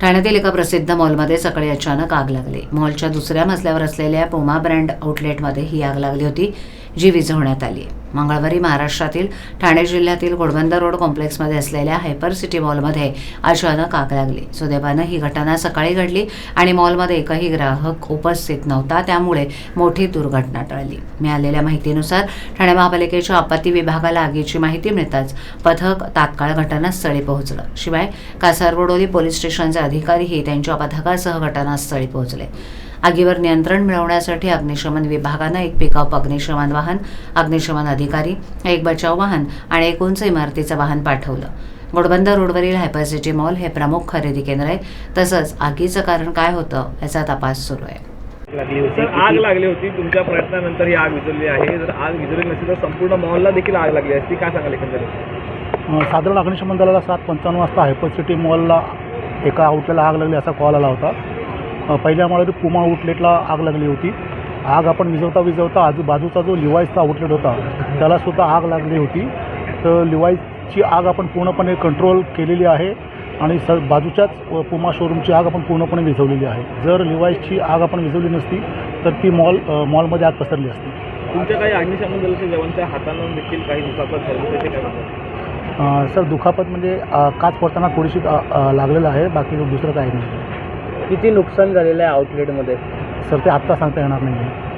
ठाण्यातील एका प्रसिद्ध मॉलमध्ये सकाळी अचानक आग लागली. मॉलच्या दुसऱ्या मजल्यावर असलेल्या पोमा ब्रँड आउटलेटमध्ये ही आग लागली होती. जी विझवण्यात आली मंगळवारी महाराष्ट्रातील ठाणे जिल्ह्यातील घोडबंदर रोड कॉम्प्लेक्समध्ये असलेल्या हायपर सिटी मॉलमध्ये अचानक आग लागली. सुदैवानं ही घटना सकाळी घडली आणि मॉलमध्ये एकही ग्राहक उपस्थित नव्हता त्यामुळे मोठी दुर्घटना टळली. मिळालेल्या माहितीनुसार ठाणे महापालिकेच्या आपत्ती विभागाला आगीची माहिती मिळताच पथक तात्काळ घटनास्थळी पोहोचलं. शिवाय कासारगोडोली पोलीस स्टेशनचे अधिकारीही त्यांच्या पथकासह घटनास्थळी पोहोचले. आगीवर नियंत्रण मिळवण्यासाठी अग्निशमन विभागानं एक पिकअप अग्निशमन वाहन अग्निशमन अधिकारी एक बचाव वाहन आणि एक उंच इमारतीचं वाहन पाठवलं. घोडबंदर रोडवरील हायपरसिटी मॉल हे प्रमुख खरेदी केंद्र आहे. तसंच आगीचं कारण काय होतं याचा तपास सुरू आहे. लागली होती. सर आग लागली होती. तुमच्या प्रयत्नानंतर ही आग विझवली आहे. जर आग विझवली नसती तर संपूर्ण मॉलला देखील आग लागली असती. काय सांगाल एकंदरीत? साधारण अग्निशमन दलाला सात पंचावन्न वाजता हायपर सिटी मॉलला एका आउटलेटला आग लागली असा कॉल आला होता. पहिल्या माळ्यावर पुमा आउटलेटला आग लागली होती. आग आपण विझवता विझवता आजूबाजूचा जो लिवाईसचा आउटलेट होता त्यालासुद्धा आग लागली होती. तर लिवाईसची आग आपण पूर्णपणे कंट्रोल केलेली आहे आणि स बाजूच्याच पुमा शोरूमची आग आपण पूर्णपणे विझवलेली आहे. जर लिवाईसची आग आपण विझवली नसती तर ती मॉल मॉलमध्ये आग पसरली असती. तुमच्या काही अग्निशमन दलाच्या जवानच्या हातानं देखील काही दुखापत झाली त्याचे काय सर दुखापत म्हणजे काच पडताना थोडीशी लागलेलं आहे बाकी दुसरं काही नाही. किती नुकसान झालेलं आहे आउटलेटमध्ये सर ते आत्ता सांगता येणार नाही आहे